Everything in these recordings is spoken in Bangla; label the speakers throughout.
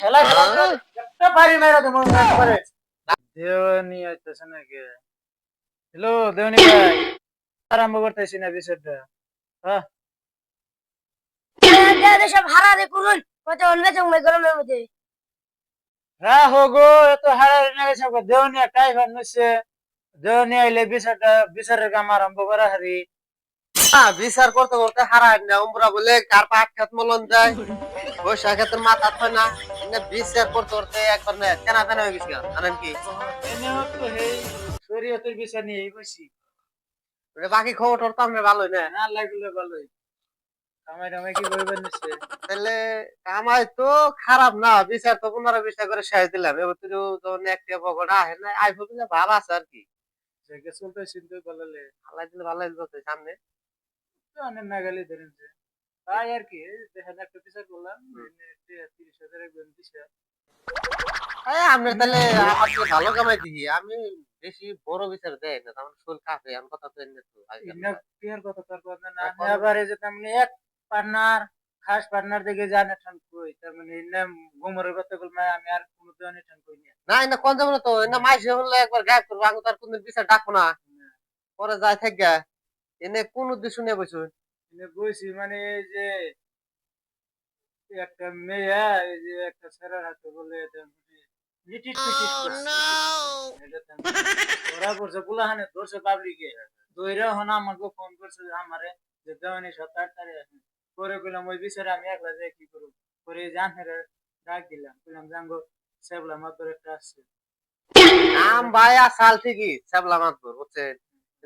Speaker 1: খেলা একটা বাড়ি মেরা দেবো একবারে দেওয়ানি আইতেছে নাকি? হ্যালো দেওয়ানি ভাই। আরম্ভ করতেছি না বিষয়টা হ্যাঁ
Speaker 2: সব হারা দে করুন কত অন্য জঙ্গল গরমের মধ্যে
Speaker 1: রাহো গো এত হারারি না গেছে দেওয়ানি টাইফার নিচ্ছে দেওয়ানি আইলে বিষয়টা বিচারের কাম আরম্ভ করা হারি।
Speaker 3: বিচার করতে করতে হারায় না। উমরা বলে কার পাট খেত মলন যায়? বৈশাখ মাথা হয় না। এনে বিচার করতে করতে একবার না তেনা তেনা হয়ে গেছে জানেন কি?
Speaker 1: এনেও তো হেই শরীয়তের বিচার নিয়ে বসি
Speaker 3: ওটা বাকি খবর টর তো আমরা ভালোই না।
Speaker 1: না লাগলে ভালোই। কামাই টামাই কি বইবার নিচ্ছে
Speaker 3: তাহলে কামাই তো খারাপ না বিচার তো পনেরো বিশটা করে শেষ দিলাম। এবার তুই যখন একটা পকড়া আহে না আইফো কিনা ভাব আছে আর কি।
Speaker 1: চলতে চিনতে পারলে
Speaker 3: আল্লাহ দিলে ভালো লাগবে সামনে।
Speaker 1: অনেক নাগালি ধরেছে তাই আর কি দেখেন একটা বিচার করলাম তিরিশ হাজার একজন
Speaker 3: আমরা তাহলে ভালো কামাই দিই আমি বেশি বড় বিচার দেয় না তেমন শোল কাছে আমি কথা তো এনে
Speaker 1: কথা তার কথা না আমি আবার এই যে তেমনি এক পার্টনার খাস পার্টনার দেখে জানে ঠান কই তার মানে গোমরের কথা আমি আর কোনো দেওয়ানি ঠান কই না।
Speaker 3: না না কোন যাব না তো না মাইসে বললে একবার গায়েব করব আমি তার কোনদিন বিচার ডাকবো না। পরে যাই থাক এনে কোন উদ্দেশ্য নিয়ে বসুন
Speaker 1: এনে বইছি মানে এই যে একটা মেয়ে এই যে একটা ছেলের হাতে বলে এটা মানে। ওরা করছে। গুলাহানে ধরছে পাবলিকে দইরা হন আমাকে ফোন করছে যে আমারে যে দেওয়ানি সাত আট পরে কইলাম ওই বিষয়ে আমি একলা যাই কি করব? পরে জানের ডাক দিলাম কইলাম জাঙ্গো সেবলা মাত্র একটা আসছে
Speaker 3: নাম ভাই আসাল ঠিকই সাবলা মাতবর বুঝছেন?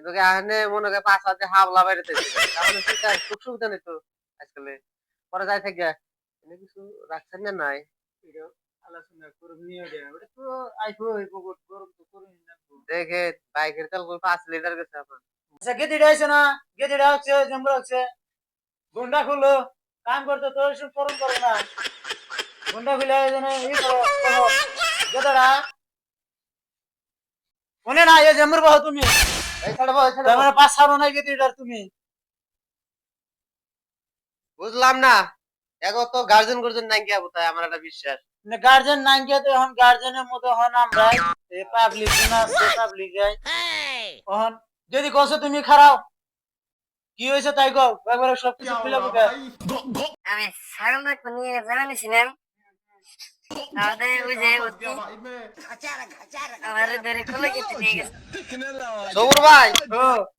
Speaker 3: কিন্তু এখানে মনে করে পাঁচ হাতে হাবলা বাইরেতে তাহলে সেটা সুখ সুবিধা নেই তো আজকালে? পরে যাই থাক। এনে কিছু রাখছেন না নাই? দেখে বাইকের তেল পাঁচ লিটার গেছে আপনার
Speaker 1: আচ্ছা গেদিটা আছে না? গেদিটা হচ্ছে জমরা হচ্ছে গুন্ডা খুললো কাম করতে তো সব ফরম করো না। গুন্ডা খুলে যেন ই করো করো। মনে না এ জমর বাহ তুমি। তার মানে পাঁচ ছাড়ো নাই গেদিটার তুমি।
Speaker 3: বুঝলাম না। এখন তো গার্জেন গার্জেন নাই গিয়া বোধহয় আমার একটা বিশ্বাস।
Speaker 1: গার্জেন নাই গিয়ে তো এখন গার্জেনের মতো হন আমরা। পাবলিক না পাবলিক যাই এখন যদি কসো তুমি খারাপ কি হয়েছে তাই গো একবারে সব কিছু খুলে বুকে
Speaker 2: আমি রাখব নিয়ে যাবেন ছিলাম তাহলে ওই যে অতি আমার ধরে কোলে কেটে নিয়ে গেছে
Speaker 3: সবুর ভাই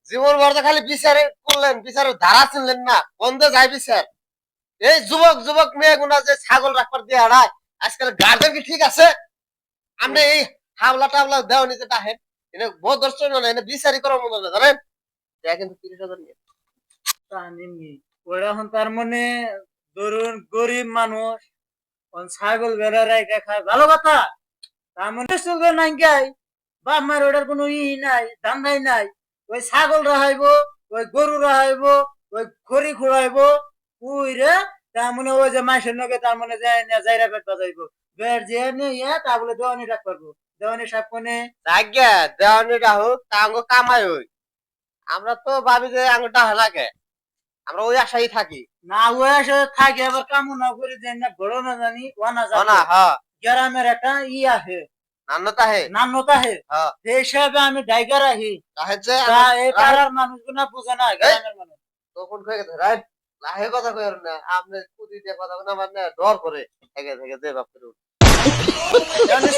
Speaker 3: জীবন ভর খালি বিচারে করলেন বিচারের ধারা শুনলেন না বন্ধ যায় বিচার এই যুবক যুবক মেয়ে গুনা যে ছাগল রাখবার দিয়ে হারায় আজকাল গার্জেন কি ঠিক আছে আপনি এই হাবলা টাবলা দেও নিতে তাহেন এনে বহুত দর্শন না এনে বিচারি করার মতো না জানেন এটা কিন্তু তিরিশ হাজার নিয়ে
Speaker 1: ওরা তার মানে ধরুন গরিব মানুষ ছাগল বেড়া রেখে খায় ভালো কথা? তার মানে চলবে নাই গাই বাপ মার ওটার কোনো ই নাই, ধান্দাই নাই। ওই ছাগল রাহাইব, ওই গরু রাহাইব, ওই খড়ি খুড়াইব উই রে তার মানে ওই যে মাসের নগে তার মানে যাই না যাইরা পেট বাজাইব। বের যে নিয়ে তা বলে দেওয়ানি রাখ পারব। দেওয়ানি সাপ কোনে?
Speaker 3: জায়গা দেওয়ানিটা হোক তা কামাই হই। আমরা তো ভাবি যে আঙ্গুটা হালাকে আমরা ওই আশাই থাকি।
Speaker 1: না ওই আসে থাকে আবার কামু না করে দেন না বড় না জানি ও না
Speaker 3: ও না
Speaker 1: জানি
Speaker 3: হ্যাঁ।
Speaker 1: গ্রামের একটা ই আছে।
Speaker 3: নান্নতা হে।
Speaker 1: নান্যতা হে।
Speaker 3: হ্যাঁ।
Speaker 1: সেই হিসাবে আমি ডাইগার আহি
Speaker 3: তাহলে
Speaker 1: তা এই পাড়ার মানুষগুলা বুঝে না গ্রামের মানুষ।
Speaker 3: তখন কয়ে গেছে রাইট লাহে কথা কই না আপনি কুদি দিয়ে কথা না মানে ডর করে থেকে থেকে দে বাপ করে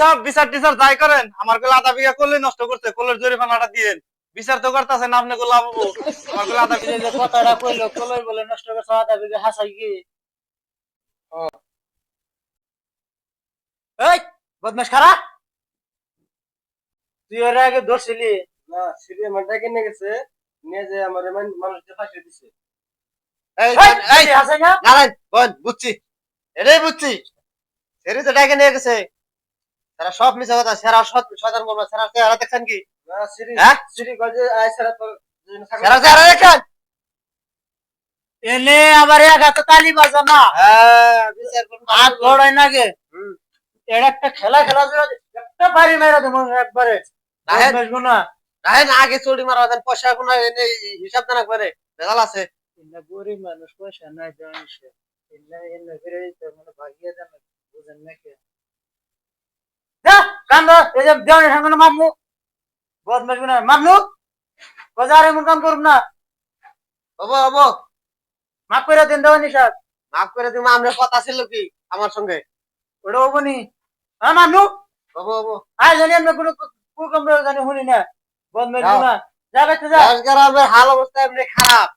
Speaker 4: সব বিচার টিচার যাই করেন আমারগুলো আধা বিঘা করলে নষ্ট করছে কলের জরিমানাটা দিয়েন। বিচার তো করতেছেন আপনি গুলো আবু গুলো আধা
Speaker 1: এই যে কথাটা কইলো কলই বলে নষ্ট করে সাদা হাসাই কি? এই তুই ওর আগে ধরছিলি?
Speaker 3: না সিরিয়াল মানটা কিনে গেছে নিয়ে যে আমার মানুষ যে ফাঁসি দিছে। এই
Speaker 1: এই হাসাই না?
Speaker 3: নারায়ণ বোন বুঝছি। এটাই বুঝছি। সেরি তো ডাকে নিয়ে গেছে। তারা সব মিশা কথা সেরা সৎ সেরা চেহারা দেখছেন কি? হ্যাঁ?
Speaker 1: সিরি গজে আই সারা তোর
Speaker 3: সেরা চেহারা দেখছেন
Speaker 1: এনে আবার এক হাতে তালি বাজা না
Speaker 3: হ্যাঁ
Speaker 1: হাত লড়াই না গে। এটা একটা খেলা খেলা একটা বাড়ি মেরা দেবো একবারে। বদমাশ গুনা
Speaker 3: রাহেন আগে চুরি মারা দেন পয়সা কোনো এনে হিসাব না করে ভেজাল আছে।
Speaker 1: গরিব মানুষ পয়সা নাই জানিস মানে ভাগিয়ে দেন। বুঝেন নাকি? কান্দ এই যে দেওয়ানি সামনে মামু বদমাস গুনা বাজারে এমন কাম করুন না।
Speaker 3: হব হব।
Speaker 1: মাফ করে দেন সাহেব।
Speaker 3: মাফ করে আমরা কথা ছিল কি আমার সঙ্গে।
Speaker 1: ওটা হব নি। হ্যাঁ আয় জানি আমরা কোনো কুকম জানি শুনি না। বদমাস গুনা যা
Speaker 3: হাল অবস্থা এমনি খারাপ।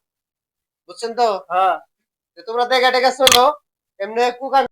Speaker 3: বুঝছেন তো?
Speaker 1: হ্যাঁ।
Speaker 3: তোমরা দেখে টেকে চলো এমনি কুকান